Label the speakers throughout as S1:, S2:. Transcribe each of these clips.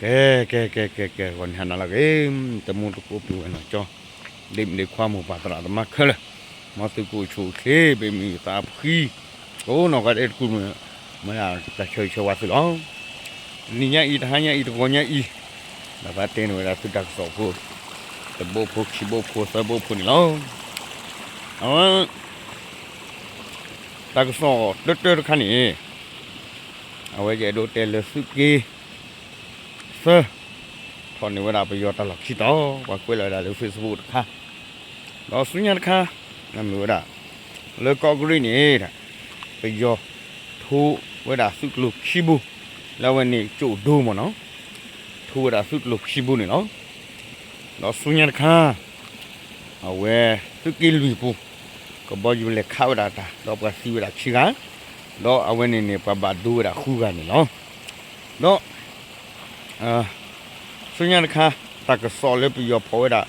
S1: kê kê kê kê kê. Còn hẳn là cái tầm một cục biểu này cho. Đệm để khoa một bát rạ mà khơi mà từ cụ chủ thế bị mình ta khi. Ô nó cái đấy cũng mà là ta chơi chơi quá từ đó. Nhá ít hai nhá ít còn nhá ít là bắt tiền rồi là từ đặc sổ phụ từ bộ phụ khi bộ phụ sa bộ phụ này đó. Đặc sổ đất đất khăn này. Ở giờ đồ tiền là suki ဆာထော်နေဝရာပယောတလခိတောဘာကွေလာလေ Facebook ခါတော့ဆုညာခါနမဝရာလေကောဂရီနေတာပယောထိုးဝရာစုကလုခိဘူးလဝနေကျို့ဒိုးမနော်ထိုးဝရာစုကလုခိဘူးနေနော်တော့ဆုညာခါအဝဲသူကိလူပူကဘောယူလေခါဝရာတာတော့ပစီဝရာခိကတော့အဝဲနေနေပပဒူဝရာခူကနေနော်တော့ အာสุญญานะคะตักสอเลปิยอพอเวดา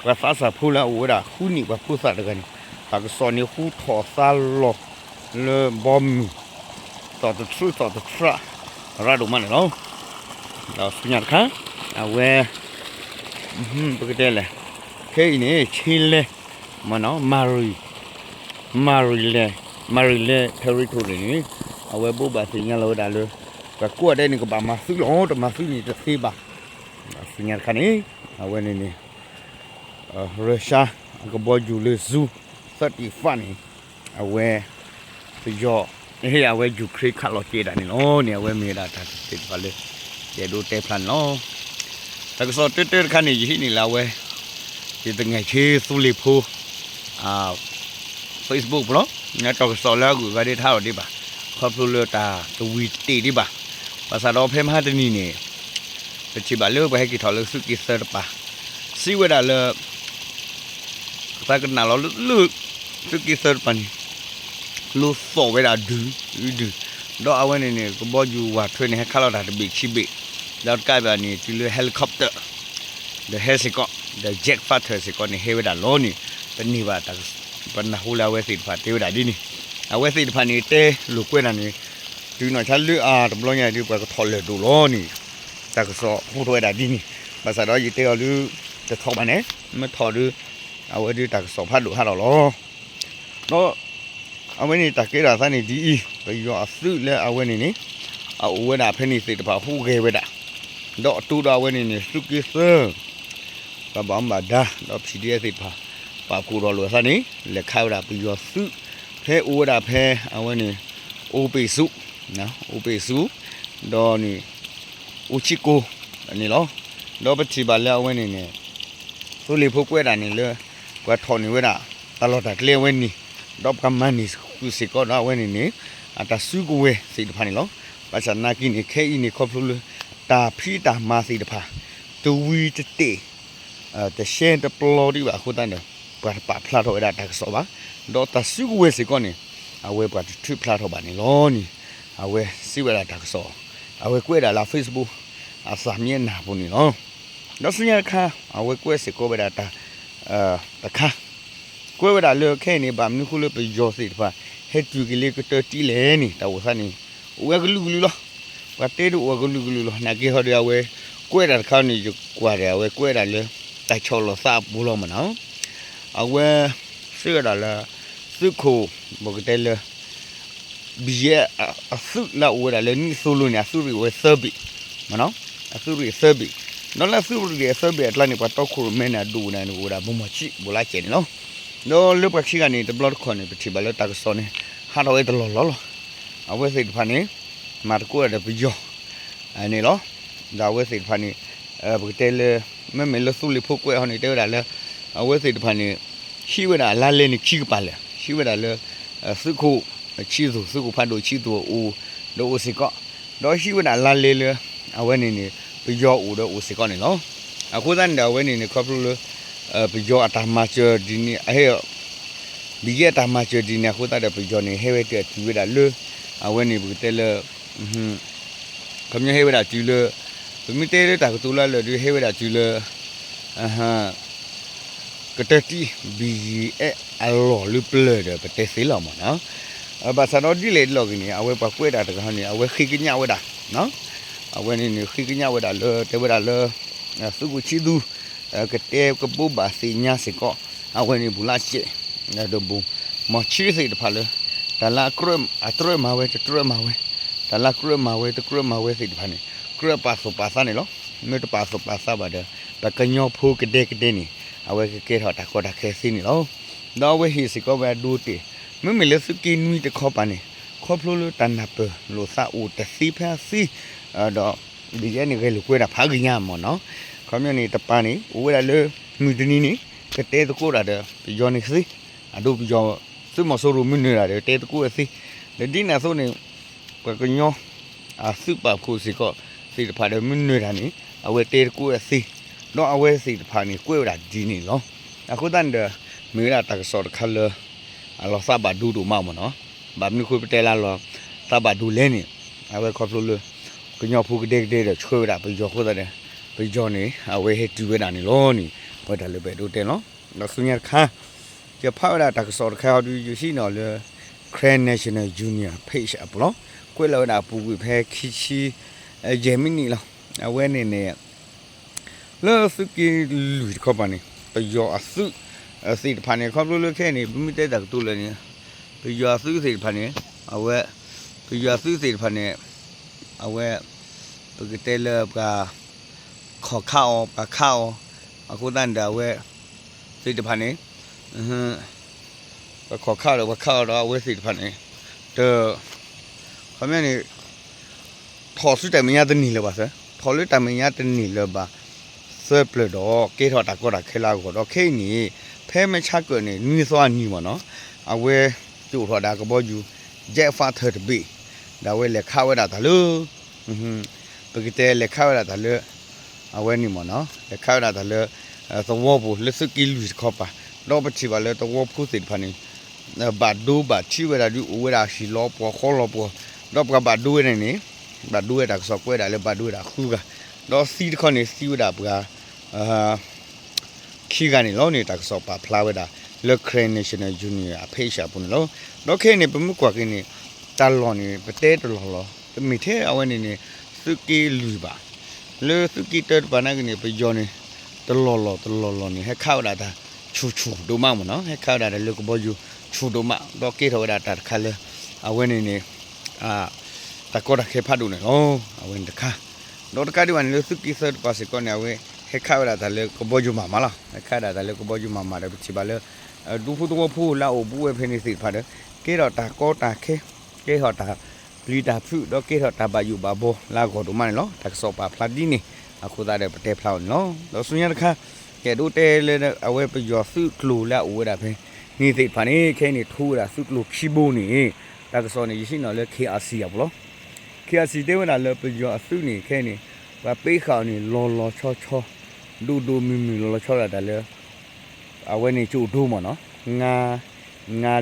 S1: กระสาสะพูละเวดาคูนี่ว่าพูสะดกันตักสอนี่คูถอซาลอเลบอมต่อตะทรูต่อตะทราราดูมันเนาะเราสุญญาคะเอาเวอืมปกติเลยเคยนี่ชิลเลยมันเนาะมารีมารีเลยมารีเลยเทริโทรีนี่เอาเวบุบาสิญญาโลดาเลย ကကွတ်တဲ့နေကဘာမဆုလောတမဆုနေတသေးပါစင်ရခနေအဝနေနေရုရှားကဘောဂျူလေဇူ30ဖန်အဝဲပြောဟေးအဝဲယူခရိခလောကျေတာနေလောနေအဝဲမေတာတာတစ်ပါလေကျေဒိုတေဖလန်လောတကစောတက်တက်ခနေယိနေလာဝဲဒီတငယ်ချေစုလီဖူအာ Facebook ဘလောငါတော့ဆော်လာကူဗရီထားတော့ဒီပါခေါပလူလတာတဝီတီဒီပါ ภาษาเราเพิ่มห้าตนีเนี่ยปฏิบัติเลือกไปให้กี่ถอดเลือกสุกิเสร์ปะซีเวดาเลือกถ้ากันนาเราเลือกสุกิเสร์ปะนี่ลูกโซเวดาดูดูดอกเอาไว้เนี่ยก็บอกอยู่ว่าเธอเนี่ยให้ข้าเราได้บิชิบิแล้วกลายแบบนี้ที่เรือเฮลิคอปเตอร์เดอะเฮสิกอเดอะเจ็ตฟาเธอสิกอนี่เฮเวดาโลนี่เป็นนี่ว่าแต่เป็นนาฮูลาเวสิฟาเทวดาดินี่ အဝဲစိတ်ဖာနေတဲ့လူကွဲတာနေဒီနော်ချလူအာတဘလောညာဒီဘကထော်လေဒူလောနီတကဆောဟိုတော့ဒါဒီနီဘာသာတော့ရတဲ့လူတထောက်ပါနဲ့မထော်လူအဝဲဒီတကဆောဖတ်လို့ဟာတော့လောတော့အဝဲနေတကေရာသနေဒီဘယ်ရောအစုလဲအဝဲနေနေအဝဲတာဖဲနေစိတ်တပါဟူခဲဝဲတာတော့အတူတော်ဝဲနေနေစုကိစကဘာမဒါတော့ဖြီဒီစိတ်ပါပါကူတော်လို့စနေလက်ခါရပြီးရောစုဖဲအိုးတာဖဲအဝဲနေအိုးပေစု နော်အိုးပေစုဒေါ်နီအိုချီကိုအနေလောဒေါ်ပတိပါလဲအဝဲနေနေဆိုလေဖို့ကွဲတာနေလေကွာထော်နေဝဲတာတလော်တာကလေဝဲနီဒေါ်ကမန်နီကုစီကောတော့ဝဲနေနေအတဆူကိုဝဲစိတ်ဖာနေလောပါစနာကီနေခဲအီနေခေါပလူတာဖီတာမာစိတ်ဖာတူဝီတတေအဲတရှန်တပလော်ဒီပါခုတန်တယ်ပါပါဖလာတော့ရတာဆောပါတော့တဆုကဝဲစီကောနေအဝဲပတ်ထွဖလာတော့ပါနေလောနီ အဝဲစီဝဲလာတက်ဆောအဝဲကွဲတာလာ Facebook အစာမြင်နာဘူးနီနော်တော့စညာခါအဝဲကွဲစီကိုပဲတာအာတခါကွဲဝဲတာလေခဲနေပါမနုခုလေပြယောစီတပါဟက်တူကလေးကတတီလဲနီတော့စနေဝဲကလူကလူလောဝတ်တေးတို့ဝဲကလူကလူလောနာကေဟော်ရဝဲကွဲတာခါနေကွာတယ် ဘူးလောမနော်အဝဲစီရတာလားစုခိုဘကတဲလဘီယအစုလာဝရလည်းနိဆိုလို့ညာစုရီဝဆဘီမနော်အစုရီဆဘီနော်လာစုရီဆဘီအတလန်ပတ်တော့ခုမဲနာဒူနာနူရာဘမချီဘလာချေနော်နော်လုပခိကနေတဘလတ်ခွန်နေပတိဘလတာကစောနေဟာတော့တလောလောလောအဝဲစိတ်ဖာနေမာတကိုရတဲ့ဘီယောအနေလောဒါဝဲစိတ်ဖာနေအဘကတဲလမဲမဲလဆူလီဖို့ကွဲဟောနေတဲရလဲအဝဲစိတ်ဖာနေရှိဝဲတာလာလဲနေခိကပါလဲရှိဝဲတာလေစုခု ချီစုစုခုဖတ်လို့ချီသူအိုဒိုအိုစီကောတော့ရှိဝဲတာလာလေလေအဝဲနေနေပြောအိုတော့အိုစီကောနေနော်အခုတန်းတော့ဝဲနေနေခေါပလို့အပြောအတမချေဒီနေအဟဲဒီရတမချေဒီနေခုတတဲ့ပြောနေဟဲဝဲတဲ့ဒီဝဲတာလေအဝဲနေဘူးတဲလေဟွန်းခမဟဲဝဲတာဒီလေမိတဲတဲ့တာကတူလာလေဒီဟဲဝဲတာဒီလေအဟမ်ကတတီဘီအဲအလောလူပလေတဲ့ပတေစီလောမနော် အဘဆာနော်ဒီလေလောကင်းအဝဲပကွဲတာတကဟန်အဝဲခိကညာဝဲတာနော်အဝဲနေနေခိကညာဝဒါလေတေဝဒါလေစုကူချီဒူကတေကပူဘာစီညာစီကောအဝဲနေဘူးလာချေနေဒဘူမချီစီတဖာလေဒါလာကရမ်အထရမဝဲတထရမဝဲဒါလာကရမဝဲတကရမဝဲစီတဖာနေကရပါဆိုပါစာနေလောမေတပါဆိုပါစာပါတဲ့ပကညောဖိုးကတဲ့ကတဲ့နေ အဝဲကကဲထော်တာခေါ်တာခဲစီနေလောတော့ဝဲဟီစီကောဝဲဒူတီမမလေစကီနွီတခေါ်ပါနေခေါ်ဖလိုလိုတန်နာပလိုစာဦးတစီဖာစီအဲ့တော့ဒီကနေ့ကလူကွေးတာဖာကညာမော်နော်ခေါမျိုးနေတပန်းနေဦးဝဲလေမြူတနီနေကတဲ့တကိုတာတဲ့ယောနေစီအဒိုဘယောစမဆိုရမနေရတယ်တဲ့တကိုစီလေဒီနာဆိုနေပကညောအစုပခုစီကောစီတဖာတဲ့မနေတာနေအဝဲတဲ့တကိုစီတော့အဝဲစီတဖာနေကွေးတာဒီနေလောအခုတန်တဲ့မေရာတကစောခလ အလောစဘာဒူဒူမောင်မနော်ဘာမနခွေပတဲလာလောစဘာဒူလဲနေအဝဲခေါ်ဖလို့ကညောဖူကတဲ့တဲ့ချွေတာပြီးကြောခိုးတဲ့ပြီးကြောနေအဝဲဟက်တူဝဲတာနေလောနီဘာတလည်းပဲတို့တယ်နော်နောက်ဆုညခါကျဖောက်တာတကစောတခါတူယူရှိနော်လေ Grand National Junior Page အပလောကွေလောတာပူကွေဖဲခီချီအဂျေမီနီလောအဝဲနေနေလောစုကီလူခေါ်ပါနေပြီး ကြောအစုအစီတဖာနေခေါ်လို့လို့ခဲနေမိတဲ့တကတူလည်းနေပြီးကြောအစုစီတဖာနေအဝဲပြီးကြောအစုစီတဖာနေအဝဲပကတဲလကခေါ်ခေါပခေါအခုတန်တဝဲစိတ်တဖာနေဟမ်ခေါ်ခေါတော့ခေါတော့ဝဲစိတ်တဖာနေတော့ခမနေထော်စုတယ်မရတဲ့နီလပါစထော်လို့တယ်မရတဲ့နီလပါဆွဲပလတော့ကေထော်တာကောတာခဲလာကောတော့ခဲနီ ဖဲမချကွနေနီးစွာနီးမနော်အဝဲကျို့ထော်တာကဘောယူဂျက်ဖာသတ်ဘီဒါဝဲလက်ခဝဲတာတလို့ဟွန်းပကတဲ့လက်ခါရတာလေအဝဲနေမနော်လက်ခါရတာလေသဝဘူလက်စကီလူခေါ်ပါတော့ပချီပါလေသဝဖုစစ်ဖာနေဘာဒူဘာချီဝရာဒီဝရာရှိလောပေါ်ခေါ်လောပေါ်တော့ပကဘာဒူနေနေဘာဒူရတာဆော့ကွဲတာလေဘာဒူရတာခူကတော့စီတခွန်နေစီဝတာပကအာ ခီကနေလောနေတာဆော့ပါဖလာဝတာလက်ခရနေရှင်နယ်ဂျူနီယာအဖေးရှာပုန်လောတော့ခဲနေပမှုကွာကင်းနေတလော်နေပတဲတလော်လောမိထဲအဝနေနေစုကီလူပါလေစုကီတက်ပါနာကနေပယောနေတလော်လော်တလော်လော်နေဟဲခောက်တာတာချူချူဒုမမနော်ဟဲခောက်တာလေကဘောယူချူဒုမတော့ကေထောတာတာခါလေအဝနေနေအာတကောတာခေဖတ်ဒုနေနော်အဝင်တခါတော့တခါဒီဝန်လေစုကီဆက်ပါစကောနေအဝဲ ဟဲခောက်တာတာလေကဘောယူမမလားဟဲခောက်တာတာလေကဘောယူမမတယ်ချီပါလေဒူဖူတော့ဖူလာအိုဘူးဝဲဖနေစီဖတ်တယ်ကေတော့တာကောတာခေကေဟောတာလီတာဖုတော့ကေတော့တဘယူဘာဘောလာကောဒမန်လောတက်ဆောပါဖလာဒီနီအခုသားတဲ့ပတဲဖလောက်နော်တော့ဆွညတခါကဲတို့တဲလေအဝဲပယောစုကလူလာဝဲတာဖင်းနေသိဖာနေခဲနေထိုးတာစုကလူခီဘိုးနေတက်ဆောနေရရှိ နော်လေ KRC ရဘလော KRC တဲဝနာလေပယောအစုနေခဲနေဘာပေးခေါနေလောလောချောချောဒူဒူမီမီလောလောချောရတာလေအဝဲနေကျို့ဒိုးမနော်ငါငါ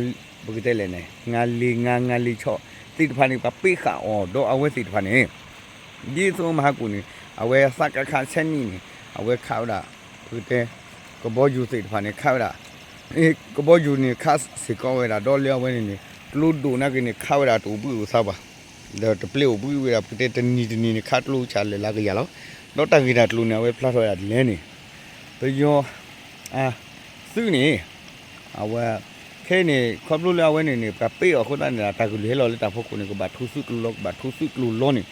S1: ဘုကတဲ့လေနေငါလီငါငါလီချော ติดพันนี่ปะปิขาอ๋อดอเอาไว้ติดพันนี่ยีโซมากูนี่เอาไว้สักกะคาเช่นนี่นี่เอาไว้ข้าวดาคือเตก็บ่อยู่ติดพันนี่ข้าวดานี่ก็บ่อยู่นี่คัสสิก็ไว้ดาดอเลี้ยวไว้นี่นี่ลูดูนักนี่ข้าวดาตูบุซาบะเดตเปลวบุเวดาปเตตนี่ တော့တက်ကြီးတာတလူနေဝဲဖလတ်ထော်ရလဲနေဘယောအာစုနေအဝဲခဲနေခပ်လို့လာဝဲနေနေပပေအခုတန်းနေတာတက်ကြီးလဲလော်လက်တာဖို့ကိုနေကဘာထူစုကလူလောကဘာထူစုကလူလောနေ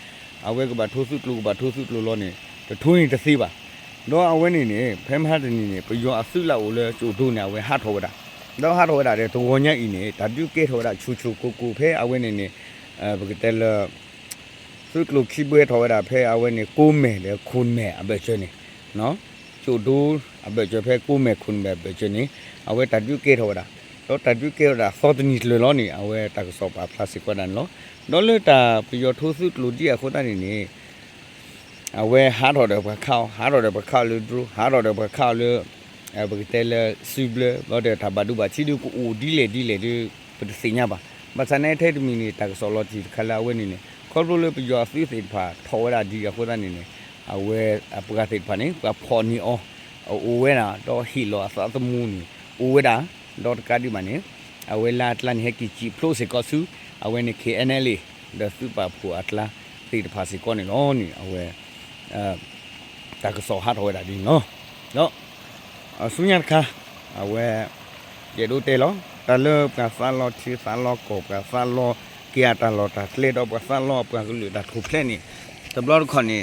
S1: အဝဲကဘာထူစုကလူဘာထူစုကလူလောနေတထွင်းတစေးပါတော့အဝဲနေနေဖဲမဟာတနေနေဘယောအစုလောက်ကိုလဲကျို့တို့နေဝဲဟထော်ဝတာတော့ဟထော်ဝတာတဲ့သဝညက်ဤနေဒါပြုကေထော်တာချူချူကိုကိုဖဲအဝဲနေနေအဲဘကတဲလော စုကလူခိဘွေထောဝတာဖဲအဝဲနေကိုမဲလေခွန်မဲအဘဲချွနေနော်ကျို့ဒုအဘဲချွဖဲကိုမဲခွန်မဲဘဲချွနေအဝဲဒါပြုကေထောတာတော့တတူကေရာသောတနီလလောနေအဝဲတကစောပါပလတ်စတစ်ကွနန်လောတော့လေတာပီယောထိုးစုလူဒီအခုတနေနေအဝဲဟာတော်တယ်ဘခေါဟာတော်တယ်ဘခေါလူဒရူဟာတော်တယ်ဘခေါလူအဘကတဲလဆူဘလတော့တဲ့တဘဒူဘာချီဒူကိုအိုဒီလေဒီလေဒီပဒစိညာပါမစနေထဲတမီနေတကစောလောတီခလာဝဲနေနေ ခေါ်လို့လေပီယောသီးစိဖာထောရဒီအခုတနေနေအဝဲအပကစိဖာနေကဖော်နီအောအိုဝဲနာတော့ဟီလောအသသမူနီအိုဝဲတာ dot kadi mane awela atlan he ki chi pro se kosu awene knla the super pu atla တိတဖာစီကောနေလောနီအဝဲအဲတာကစောဟာတော့ဒါဒီနော်နော်အဆုညာခါအဝဲရေဒိုတဲလောတလပကဆာလောချီဆာလောကိုပကဆာလောကီယာတလောတာကလေတော့ပကဆာလောပကလူဒါထုဖလဲနီတဘလော့ခေါနေ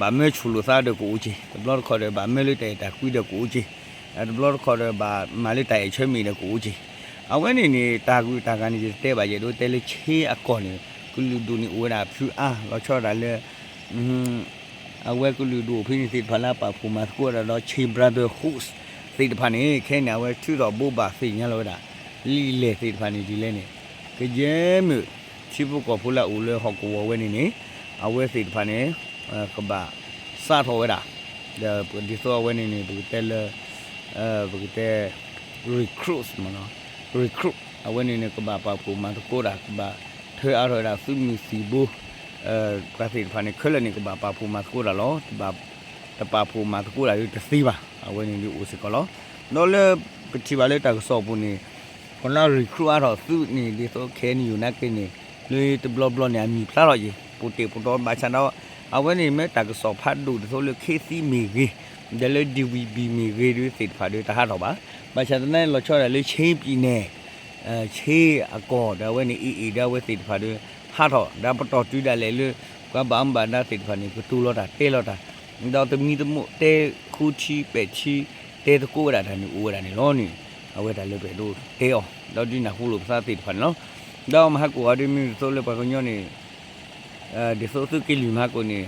S1: ဘာမဲချူလို့စားတဲ့ကိုကြီးတဘလော့ခေါ်တဲ့ဘာမဲလေးတဲ့တာကွီးတဲ့ကိုကြီးအဲတဘလော့ခေါ်တဲ့ဘာမာလေးတိုင်ချွေးမီတဲ့ကိုကြီးအဝဲနေနေတာကူတာကနေတဲပါရေတို့တဲလေးချေးအကောနေကုလူဒူနီဝရာဖြူအားလောချောတာလေอืมအဝဲကုလူဒူဖိနေစစ်ဖလာပါဖူမတ်ကိုရတော့ချေဘရာဒါဟူးစ်စိတ်တဖာနေခဲနေဝဲထူတော့ဘူပါစိညာလို့တာလီလေစိတ်တဖာနေဒီလဲနေ ကြဲမြချိဘကောဖူလာဦးလေဟောကောဝဲနေနေအဝဲစိတ်တဖာနေကဘာစာထောဝဲတာဒီဆိုဝဲနေနေဘူတဲလအဲဘူတဲ recruit မနော် recruit အဝဲနေနေကဘာပါဖူမတ်ကိုတာကဘာထွေအားရတာစုမီစီဘူအဲကစိတ်တဖာနေခလနေကဘာပါဖူမတ်ကိုတာလောဘာတပါဖူမတ်ကိုတာရတစီပါအဝဲနေဒီဦးစကလောနော်လေပတိပါလေတာဆောပူနေ ခလာ recruit အတော့သူနေဒီဆိုခဲနေယူနာကိနေလေတဘလဘလနေအမီဖလာတော့ရေပူတေပူတော့ဘာချန်တော့အဝဲနေမဲ့တာကဆောဖတ်ဒူဒီဆိုလေ KC မီကြီးဒလေ DVB မီကြီးတွေစိတ်ဖာတွေတဟာတော့ပါဘာချန်တဲ့လောချောတယ်လေချင်းပြီနေအဲချေအကောဒါဝဲနေအီအီဒါဝဲစိတ်ဖာတွေဟာတော့ဒါပတော်တူးတယ်လေလေကဘာမ်ဘာနာစိတ်ဖာနေကတူလောတာတေလောတာတော့တမီတမို့တေခုချီပဲချီတေတကိုရတာနေဦးရတာနေလောနေအဝဲတာလေပဲလို့တေအောင်တော့ဒီနာခုလို့စား စိတ်ဖာနော်တော့မဟာကိုအဒီမီဆိုလေပါကညောနေအဲဒီဆိုသူကီလီမကိုနေ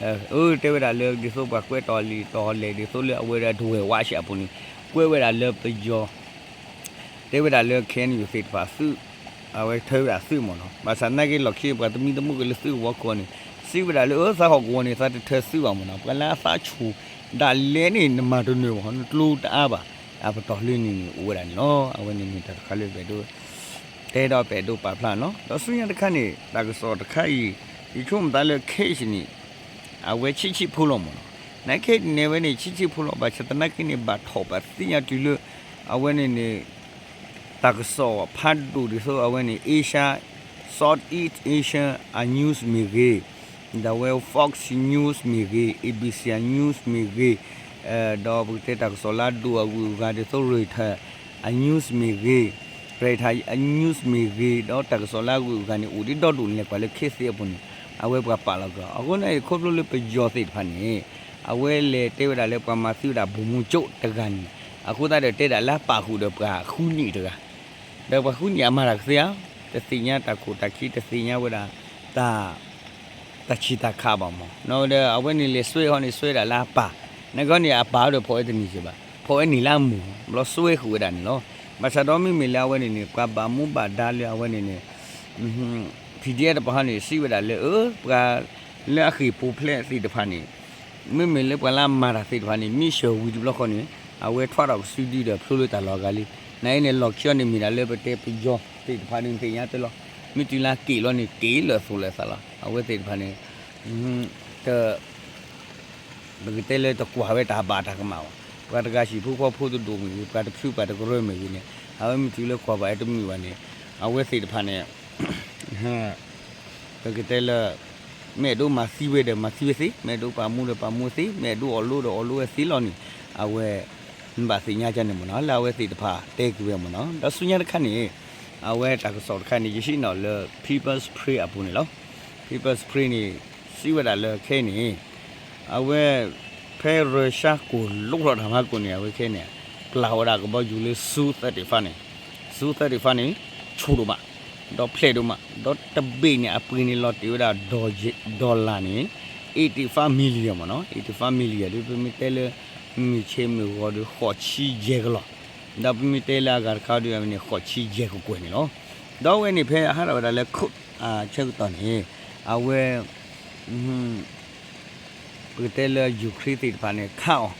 S1: အဲအိုးတေဝဒါလေဒီဆိုပါကွဲတော်လီတော်လေဒီဆိုလေအဝဲရဒူဝဲဝါရှာပူနေကွဲဝဲတာလေပကြောတေဝဒါလေခဲနေစိတ်ဖာစုအဝဲထဲရစုမနော်မဆန်နကေလောက်ခေပါတမီတမှုကလေစုဝကောနေစီဝဒါလေအစားဟောကောနေစားတဲ့ဆူအောင်မနော်ပလာစားချူဒါလဲနေနမတို့နေဟောတလူတအားပါ အပတော်လေးနေနေဦးရနော်အဝဲနေနေတဲ့ခါလေးပဲတို့တဲတော့ပဲတို့ပါဖလာနော်တော့ဆွေးရတဲ့ခါနေတာကစောတခါကြီးဒီချုံတလည်းခေရှင်နေအဝဲချစ်ချစ်ဖူးလို့မနော်နိုင်ခေနေဝဲနေချစ်ချစ်ဖူးလို့ပါချက်တနက်ကိနေပါထောပါတင်ရတူလို့အဝဲနေနေတာကစောဖတ်တူဒီဆိုအဝဲနေ Asia South East Asia a news me the well fox news me abc news me အဲတော့ဘုတေတာဆိုလာဒူအဝူကတဲ့ဆိုရထအ news me ရေထိုင်အ news me တော့တာဆိုလာကူကနေဦးဒီတော့တူလေကွာလေခေစီအပွန်အဝဲပပါလောက်တော့အခုနဲ့ခုလို့လေပကြောသိဖာနေအဝဲလေတေဝဒါလေပမာစီတာဘုံမကျုတ်တကန်အခုတတဲ့တေတာလာပါခုတော့ပခုနီတကတော့ပခုနီအမရခစရာတစီညာတခုတခိတစီညာဝဒါတာတချီတခါပါမောနော်တဲ့အဝဲနေလေဆွေဟောနေဆွေတာလားပါ ငကောနေအပါတော့ဖော်တဲ့နေစီပါဖော်နေလားမူဘလို့ဆွေခူရတာနော်မဆတော်မီမီလာဝဲနေနေကဘာမူပါဒါလျဝဲနေနေဟွန်းဖီဒီရတဲ့ဘာနေစီဝဲတာလေအပကလက်ခီပူဖလက်စီတဖာနေမမလေပလာမာရာစီတဖာနေမီရှောဝီဒီဘလော့ခေါနေအဝဲထွားတော့စူဒီတယ်ဖလို့တာလော ကလေးနိုင်နေလော့ချောနေမီလာလေပတေပဂျောစီတဖာနေတင်ရတဲ့လောမီတီလာကီလောနေကေလောဆိုလဲဆလာအဝဲစီတဖာနေ te begitu le to ku hawe ta ba ta kama wa ta ga shi phu kho phu tu do mi pa ta phu pa ta gro me ni hawe mi tu le kho ba ta mi wa ni awe sei ta pha ne ha begitu le me do ma si we de ma si we si me do pa mu le pa mu si me do o lo do o lo si lo ni awe ဘာစညာချန်နေမနော်လာဝဲစီတဖာတဲကူရမနော်ဒါဆုညာတခတ်နေအဝဲတာကစောတခတ်နေရရှိနော်လေ people's pray အပူနေလော people's pray နေစီဝဒါလေခဲနေ အဝဲဖဲရရှာကိုလောက်တော့မှာကိုနေအဝဲခဲနေပလာဝဒါကဘောယူလေစူ30ဖာနေစူ30ဖာနေချိုးတော့မတော့ဖလက်တော့မတော့တပိနေအပင်းနေလော်တီဝဒါဒေါ်ဒေါ်လာနေ85 million မနော်85 million ဒီပမီတဲလေမီချေမီဝါဒခေါ်ချီဂျေကလောဒါပမီတဲလာကခါဒူရမနေခေါ်ချီဂျေကိုကိုနေလောတော့ဝဲနေဖဲဟာရဝဒါလေခုအာချက်တော့နေအဝဲ ကတည်းကယူခရီးတိပါနေခါအောင်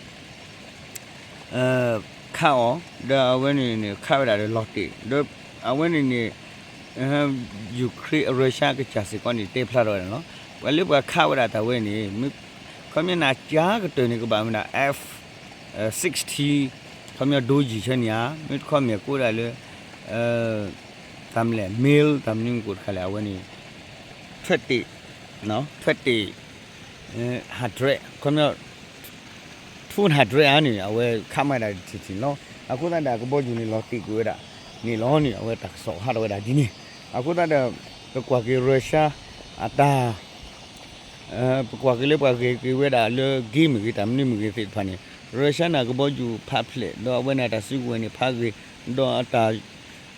S1: အဲခါအောင်ဒါအဝင်းနေနေခါရတဲ့လော့တိဒါအဝင်းနေနေယူခရီးရုရှားကချစီကောနေတေဖလာတော့နော်ဝလိဘခါရတာဝင်းနေခမနာကြာကတနေကပါမနာ F 60ခမဒိုဂျီချညာမိခမကိုရလေအဲတမ်လေမေးလ်တမ်နင်းကိုခလာဝင်းနေဖက်တိနော်ဖက်တိ 100ခွန်မြော200အနေအဝဲခမရတာတီတီနော်အခုတည်းကဘောဂျူနေလောတိကွေးတာနေလောနေအဝဲတက်ဆောဟာတော့ဒါဒီနေအခုတည်းကကွာကေရုရှားအတာအဲကွာကေလေကွာကေကေဝဲတာလေဂိမ်းကြီးတမ်နေမကြီးသိဖာနေရုရှားနာကဘောဂျူဖတ်ဖလက်တော့အဝဲနာတစီဝင်နေဖာကြီးတော့အတာ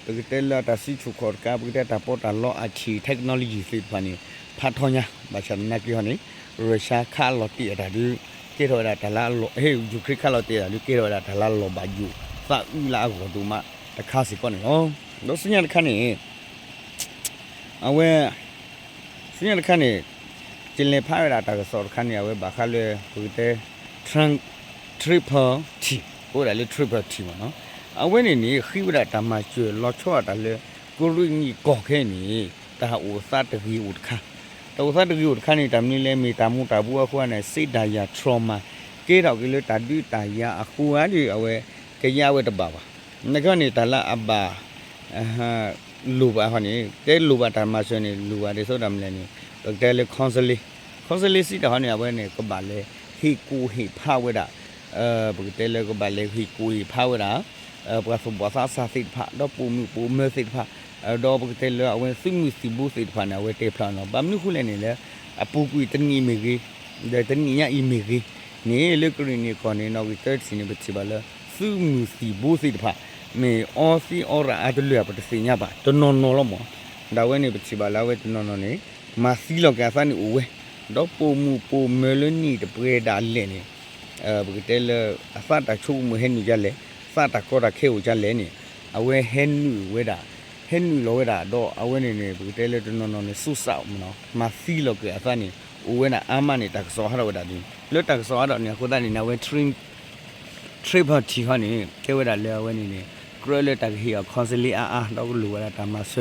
S1: pagitela ta si chu khor ka pagite ta pot ta lo a chi technology fit phani pha thonya ba chan na ki honi russia kha lo ti da du ke ro da dala lo he ju kri kha lo ti da du ke ro da dala lo ba ju sa u la go du ma ta kha si ko ne lo lo sin ya kha ne awe sin ya kha ne jin le pha ra ta so kha ne awe ba kha le pagite trunk triple t ဟိုဒါလေ triple t ပါနော်အဝဲနေနေခိဝဒတမကျွလောချောတလေကိုရုညီကောခဲနေတာအိုသတဂီဥဒခ တောသတဂီဥဒခနေတမင်းလဲမေတာမှုတာဘူးအခုနဲ့စိတ်ဓာယာ trauma ကေတော့ကလေးတာတိတာယာအခုအားဒီအဝဲကရဝဲတပါပါငကနေတလာအဘာအဟာလူပါဟောနေတဲလူပါတမဆွနေလူပါဒီဆိုတာမလဲနေတဲလေ counseling counseling စီတဟောနေအဝဲနေကပါလေဟီကူဟီဖာဝဲတာအဲဘုတဲလေကပါလေဟီကူဟီဖာဝဲတာ apa semua sasa sit pha do pu mu pu me sit pha do bu te le awen su mu si bu sit pha na we te pha no bam nu khu le ne le apu ku tan ni me gi de tan ni ya i me gi ne le ku ni ko ne no wi te si ne be chi ba le su mu si bu sit pha me o si o ra a de le pa te si nya ba to no no lo mo da we ne be chi ba la we to no no ne ma si lo ka sa ni u we do pu mu pu me le ni de pre da le ne အဲဘုကတဲလအဖတ်တချုံမဟန်ညကြလေစတာကောတာခဲကိုကြလဲနေအဝဲဟန်နူဝဲတာ ဟန်နူလောဝဲတာတော့အဝဲနေနေဘူးတဲလဲတနော်နော်နေဆုဆောက်မနော်မဖီလောကအသနေဝဲနာအာမနေတက်စောဟာတော့တာဒီလွတ်တက်စောတော့နေခုတနေနဝဲ train trip ဟာတီဟာနေခဲဝဲတာလဲဝဲနေနေကရလက်တက်ဟီကွန်ဆလီအာအာတော့လူဝဲတာမဆ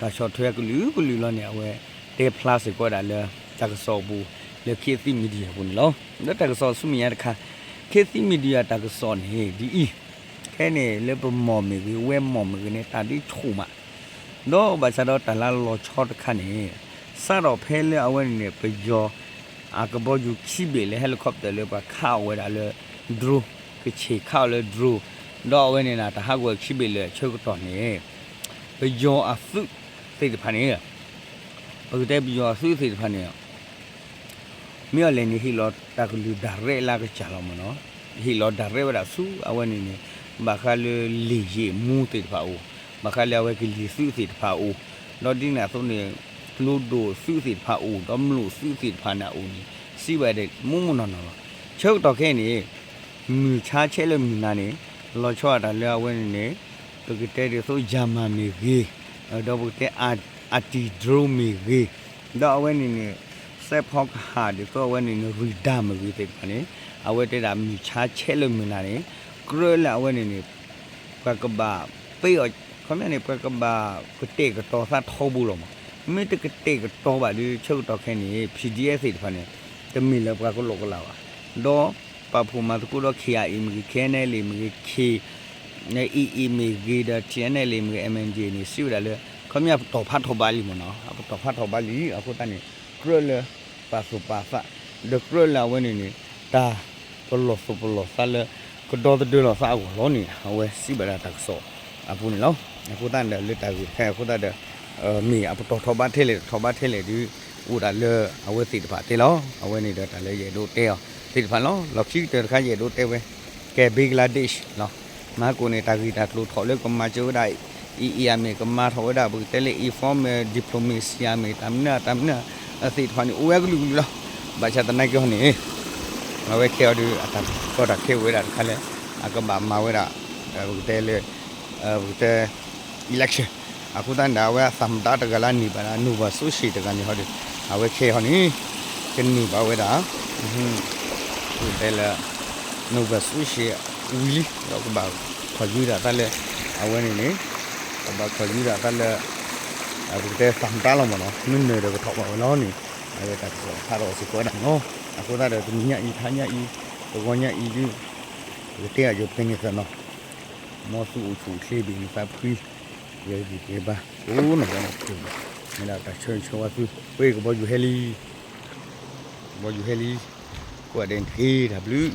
S1: တာရှော့ထွဲကလူကလူလောနေအဝဲတေ plus ကိုတာလဲတက်စောဘူးလေခေသီမီဒီယာဘူးနော်လွတ်တက်စောဆုမီရတခါခေသီမီဒီယာတက်စောနေဒီအီခဲနေလေပမော်မီဝဲမော်မီ နေတာဒီထုမတော့ဘာသာတော့တလာလောချော့ခါနေစတော့ဖဲလေအဝဲနေပကြောအကဘောယူခိဘေလေဟယ်လီကော်ပတာလေပါခါဝဲတာလေဒရူကချေခါလေဒရူတော့ဝဲနေတာတဟာကွယ်ခိဘေလေချုပ်တော့နေပကြောအစုသိတဲ့ဖာနေဘယ်တဲ့ပကြောအစုသိတဲ့ဖာနေမြော်လည်းနေဟီလောတာကလူဒါရဲလာကချာလောမနော်ဟီလောဒါရဲဝရဆူအဝဲနေနေ bakal lije mu te pa o bakal ya we မခလဝဲကလီစုစီဖာအိုလော်ဒီနာဆုံးနေကလိုဒိုစုစီဖာအိုတော့မလို့စုစီဖာနာအိုနီစီဝဲတဲ့မုံမနော်နော်ချုပ်တော့ခဲနေမူချားချဲလို့မူနာနေလော်ချောတာလျာဝဲနေတကတဲ့ရဆိုဂျာမန်မီဂေတော့ဘုတဲ့အာအတီဒရိုမီဂေတော့ဝဲနေနေဆက်ဖောက်ဟာဒီတော့ဝဲနေနေရီဒါမီဂေတဲ့ပါနေအဝဲတဲ့တာမူချားချဲလို့မူနာနေကရလာဝဲနေနေကကဘာပေး ခမနေပကဘာကတေကတော်စာထောဘူးလို့မမေတကတေကတော်ပါလေချုပ်တော်ခဲနေ PDS တဖာနေတမီလပကလောကလာပါတော့ပပူမတ်ကုလခီယာအင်ဂီခဲနေလေမီခီနေအီအီမီဂီဒါတီနေလေမီ MNG နေစီရလေခမရတော်ဖတ်ထောပါလိမနော်အပတော်ဖတ်ထောပါလိအခုတနေကရလပါစုပါဖဒကရလာဝနေနေတာပလောပလောဆာလေကတော့တူလောစာကိုလောနေအဝဲစီဘရာတက်ဆောအပူနေလော အခုတန်တယ်လက်တာကိုခဲအခုတတ်တယ်အမီအပတော်ထောပါထဲလေထောပါထဲလေဒီဦးဒါလေအဝဲစီတပါတေလောအဝဲနေတဲ့တလေရေတို့တဲအောင်စီတပါလောလောက်ချီတဲ့ခါရေတို့တဲဝဲကဲဘင်္ဂလားဒေ့ရှ်လောမာကိုနေတာဂီတာကလို့ထော်လေကမာချိုဒိုင်အီအီအမေကမာထောဒါဘူးတဲလေအီဖော်မဲဒီပလိုမေစီယာမေတမ်နာတမ်နာအစီထွားနေဦးရကလူလောဘာချတဲ့နိုင်ကောနေမဝဲခဲရအတတော့တာခဲဝဲတာခါလဲအကဘာမဝဲတာဘူတဲလေဘူတဲ election အခုတန်းဒါဝဲသမ်တာတကလာနီပါနူဘာဆူရှိတကနေဟောဒီအဝဲခဲဟောနီကနီပါဝဲတာဟွန်းဘူတဲလေနူဘာဆူရှိဝီလီတော့ကဘာခယူတာတလဲအဝဲနေနေဘာခယူတာတလဲအခုတဲသမ်တာလောမနော်နင်းနေတော့ထောက်ပါနော်နီအဲ့ဒါကတော့ဖာတော့စကောတာနော်အခုတည်းကညညဤထားညဤဘောညဤဒီတဲ့ရုပ်ပင်းနေစနော်မောဆူချူခေဘီဖပ်ခီရေ Jadi tiba. Oh, nak nak. Mela tak cuy cuy tu. Wei, baju heli. Baju heli. Kuat dan kiri dah blue.